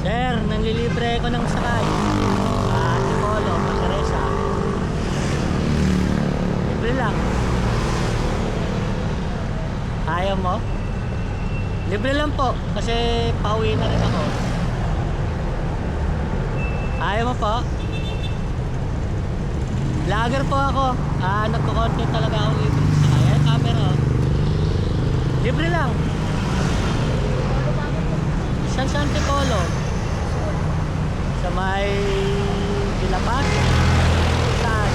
Sir, nanlilibre ko ng sakay. Ah, Tipolo, Magaresa. Libre lang. Ayaw mo? Libre lang po, kasi pauwi na rin ako. Ayaw mo po? Vlogger po ako. Ah, nagko-content talaga ako libre. Ayan, camera. oh. Libre lang. San San Tipolo? Sa may Dilapas? Saan?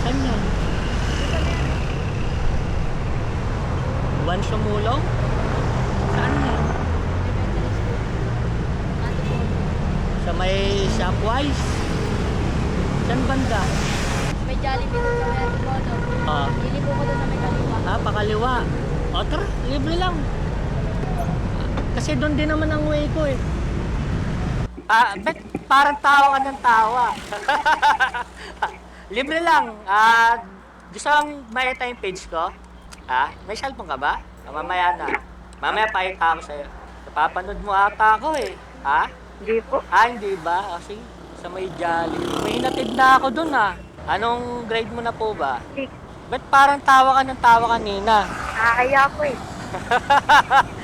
Saan yun? Buwan Sumulong? Saan yun? Sa may Shopwise? Saan banda? May Jollibee doon sa may Bono. Ah, Pili po ko doon sa may kaliwa. ah pakaliwa. O tara, libre lang. Kasi doon din naman ang way ko eh. Ah, bet parang tawa ka ng tawa. libre lang. Ah, gusto kang makita yung page ko? Ah, may cellphone ka ba? Ah, mamaya na. Mamaya pakita ko sa'yo. Napapanood mo ata ako eh. Ha? Hindi po. Ah, hindi ba? Kasi sa may jolly. May hinatid na ako dun ah. Anong grade mo na po ba? Six. Ba't parang tawa ka ng tawa kanina? Nakakaya po eh.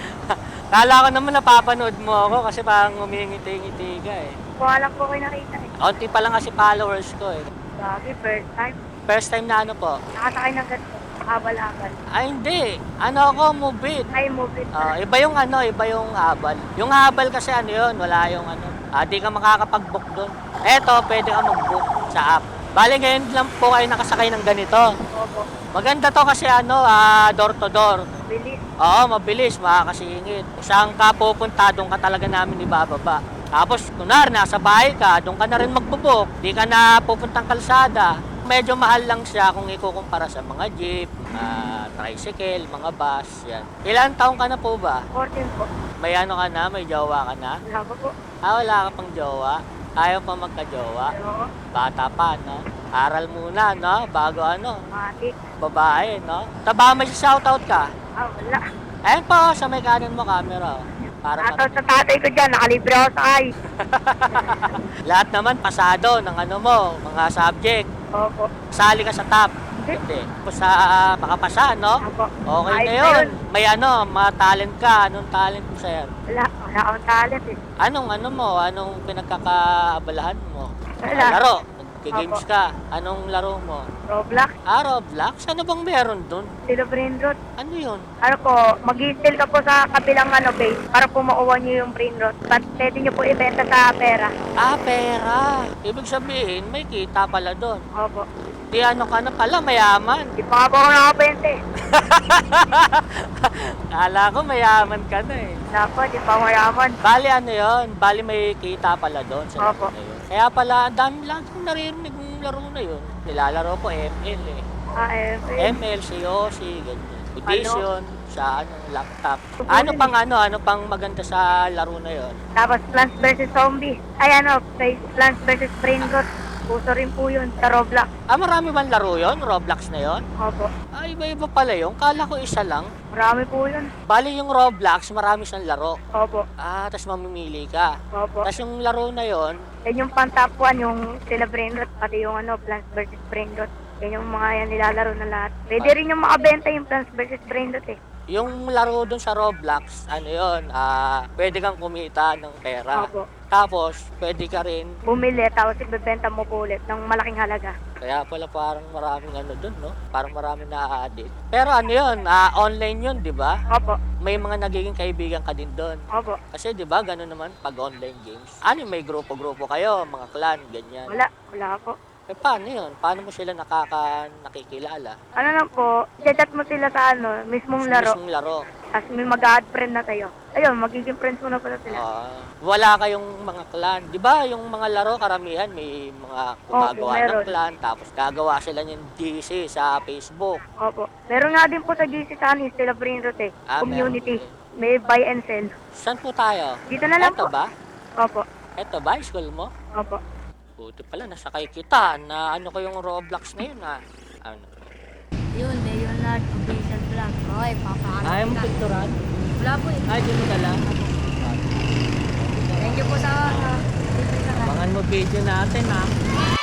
Kala ko naman napapanood mo ako kasi parang umingiti-ngiti ka eh. Lang po kayo nakita eh. Kaunti pa lang kasi followers ko eh. Sabi, first time. First time na ano po? Nakasakay ng ganito. Habal-habal. Ay hindi. Ano ako, move it. Ay, move it. Ah, iba yung ano, iba yung habal. Yung habal kasi ano yun, wala yung ano. Ah, di ka makakapag-book doon. Eto, pwede ka mag-book sa app. Bale, ngayon lang po kayo nakasakay ng ganito. Opo. Maganda to kasi ano, ah, door to door. Bilis. Oo, mabilis, makakasingit. Saan ka pupunta, doon ka talaga namin ibababa. Tapos, kunwari, nasa bahay ka, doon ka na rin magbubok. Di ka na pupuntang kalsada. Medyo mahal lang siya kung ikukumpara sa mga jeep, mga tricycle, mga bus, yan. Ilan taong ka na po ba? 14 po. May ano ka na? May jowa ka na? Wala pa po. Ah, wala ka pang jowa? Ayaw pa magka-jowa? Oo. Bata pa, no? Aral muna, no? Bago ano, Matik. babae, no? Taba, may shoutout ka? Ah, wala. Ayun po, sa may kanan mo camera. oh. Para Ato sa tatay ko dyan, nakalibre ako sakay. Lahat naman pasado ng ano mo, mga subject. Opo. Sali ka sa top. Hindi. Kung sa makapasa, no? Opo. Okay na yun. May ano, mga talent ka. Anong talent mo, sir? Wala. Wala akong talent eh. Anong ano mo? Anong pinagkakaabalahan mo? Wala. Laro. Nagki-games Opo. ka. Anong laro mo? Roblox. Ah, Roblox? Ano bang meron dun? Silo brain rot. Ano yun? Ano po, mag ka po sa kabilang ano base para po makuha nyo yung brain rot. But pwede nyo po ibenta sa pera. Ah, pera. Ibig sabihin, may kita pala doon. Opo. Di ano ka na pala, mayaman. Di pa nga po ako nakabenta eh. Kala ko mayaman ka na eh. Dapat, di pa mayaman. Bali ano yon, bali may kita pala doon sa laro Opo. na yun. Kaya pala, ang dami lang kong naririnig ng laro na yun. Nilalaro ko ML eh. Ah. ML, si Yossi, ganyan. Edition, sa ano, laptop. Ano eh. pang ano, ano pang maganda sa laro na yon? Tapos Plants vs. Zombie. Ay ano, Plants vs. Brain Puso rin po yun sa Roblox. Ah, marami bang laro yon? Roblox na yon? Opo. Ah, iba-iba pala yun. Kala ko isa lang. Marami po yun. Bali yung Roblox, marami siyang laro. Opo. Ah, tapos mamimili ka. Opo. Tapos yung laro na yon, Yan yung pang top 1, yung sila Brain Rot, pati yung ano, Plants vs. Brain Rot. Yan yung mga yan nilalaro na lahat. Pwede rin yung makabenta yung Plants vs. Brain Rot eh. Yung laro dun sa Roblox, ano yon, ah, pwede kang kumita ng pera. Opo. Tapos, pwede ka rin, Bumili, tapos ibebenta mo po ulit ng malaking halaga. kaya pala parang maraming ano dun, no? Parang maraming na-addict. Pero ano yun, ah, online yun, di ba? Opo. May mga nagiging kaibigan ka din doon. Opo. Kasi di ba, gano'n naman pag online games. Ano may grupo-grupo kayo, mga clan, ganyan. Wala. Wala po. Eh paano yun? Paano mo sila nakaka nakikilala? Ano lang po, chat mo sila sa ano, mismong Sa laro. mismong laro. Tapos may mag-add friend na kayo. Ayun, magiging friends mo na pala sila. Ah, wala kayong mga clan. Di ba yung mga laro karamihan may mga gumagawa meron. ng clan tapos gagawa sila ng DC sa Facebook. Opo. Meron nga din po sa GC sa ano, sila Brain Rot eh. Ah, Community. meron May buy and sell. Saan po tayo? Dito na lang Eto po. ba? Opo. Eto ba? School mo? Opo. Buti pala, nasakay kita. Na ano ko yung Roblox ngayon ha. Ano? Yun, Leonard Official Vlog. Oy, papaano Ay, mo picturan? Wala po eh. Ay, dito ka lang. Thank you po sa... Uh, Abangan mo video natin ha.